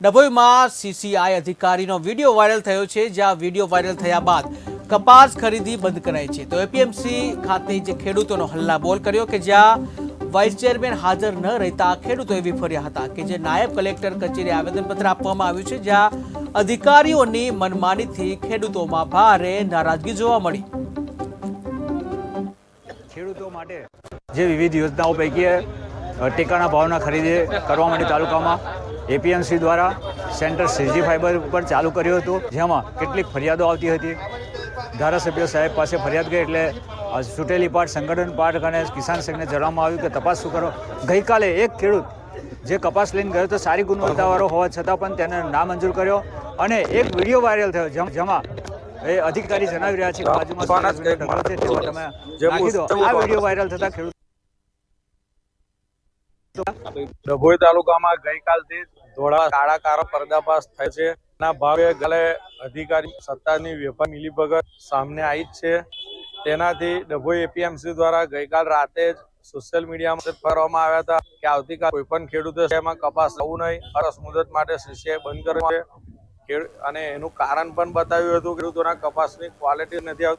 ડભોઈમાં CCI અધિકારીનો video viral થયો છે, જ્યાં વીડિયો વાયરલ થયા બાદ કપાસ ખરીદી બંધ કરાઈ છે. તો એપીએમસી ખાતે જે ખેડૂતોનો હલ્લાબોલ કર્યો કે જ્યાં વાઇસ ચેરમેન હાજર ન રહેતા ખેડૂતો એવી ફર્યા હતા કે જે નાયબ કલેક્ટર કચેરી આવેદનપત્ર આપવામાં આવ્યું છે, જ્યાં અધિકારીઓની મનમાનીથી ખેડૂતોમાં ભારે નારાજગી જોવા મળી. ખેડૂતો માટે જે વિવિધ યોજનાઓ પૈકી ટેકાના ભાવના ખરીદી કરવા માટે તાલુકામાં એપીએમસી દ્વારા સેન્ટર સીજી ફાઈબર ઉપર ચાલુ કર્યું હતું જેમાં કેટલીક ફરિયાદો આવતી હતી. ધારાસભ્ય સાહેબ પાસે ફરિયાદ ગઈ એટલે ચૂંટેલી પાર્ટ સંગઠન પાર્ટ અને કિસાન સંઘને જણાવવામાં આવ્યું કે તપાસ શું કરો. ગઈકાલે એક ખેડૂત જે કપાસ લઈને ગયો તો સારી ગુણવત્તાવાળો હોવા છતાં પણ તેને નામંજૂર કર્યો અને એક વીડિયો વાયરલ થયો જેમ- એ અધિકારી જણાવી રહ્યા છે બાજુમાં તમે નાખી દો. આ વીડિયો વાયરલ થતા ખેડૂત ડભોઈ તાલુકામાં ગઈકાલથી ધોળા કાળા કારો પર્દાફાશ થાય છે. ના ભાવે ગલે અધિકારી સત્તાની વેપાર મિલીભગત સામે આવી જ છે. તેનાથી ડભોઈ એપીએમસી દ્વારા ગઈકાલ રાતે જ સોશિયલ મીડિયામાં ફરવામાં આવ્યા હતા કે આવતીકાલ કોઈ પણ ખેડૂતો એમાં કપાસ થવું નહીં, અરસ મુદત માટે સીસીઆઈ બંધ કરવા અને એનું કારણ પણ બતાવ્યું હતું. ખેડૂતોના કપાસની ક્વોલિટી નથી આવતી.